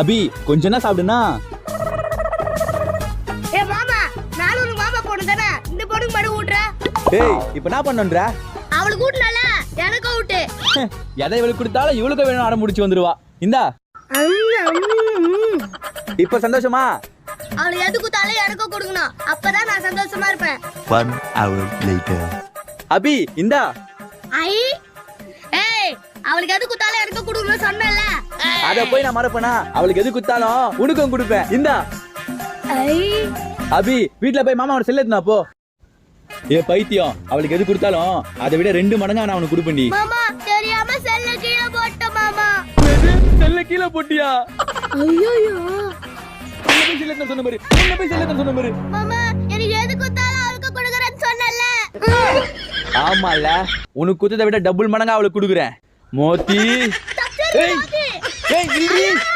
அபி கொஞ்சம் சாப்பிடுனா ஏ மாமா நானும் உனக்கு மாமா பொண்ணு தானே? இந்த பொண்ணுக்கு மட்டும் ஊட்டுற? டேய் இப்ப என்ன பண்ணுன்ற? அவளுக்கு ஊட்டல எனக்கு ஊட்டு. எதை இவளுக்கு கொடுத்தாலும் இவளுக்கு வேணும் அடம் முடிச்சு வந்துருவா. இந்தா. இப்ப சந்தோஷமா? அவளுக்கு எது குத்தாலும் எனக்கும் கொடுக்கணும். அப்பதான் நான் சந்தோஷமா இருப்பேன். One hour later. அபி இந்தா. ஐ ஏய் அவளுக்கு எது குத்தாலும் எனக்கு கொடுக்கணும் சொன்னல அத போய் நான் மறப்பேனா? அவளுக்கு எது குத்தாலும் உனக்கும் கொடுப்பேன். இந்தா. அபி வீட்ல போய் மாமாவோட செல்ல போ. ஏ பைத்தியம். அவளுக்கு எது கொடுத்தாலும் அதை விட ரெண்டு மடங்கா நான் அவனுக்கு கொடுப்பேன்டி மாமா தெரியாம செல்ல கீழே போட்ட மாமா. செல்ல கீழே போட்டியா? ஐயோ போய் செல்லத்தான் சொன்ன மாதிரி உன்னை போய் செல்லத்தான் சொன்ன மாதிரி மாமா எனக்கு எது குத்தாலும் அவளுக்கு கொடுக்கறேன்னு சொன்னல ஆமால. உனக்கு குத்ததை விட டபுள் மடங்கா அவளுக்கு கொடுக்குறேன். மோத்தி. ஏய் ஏய் இல்லடி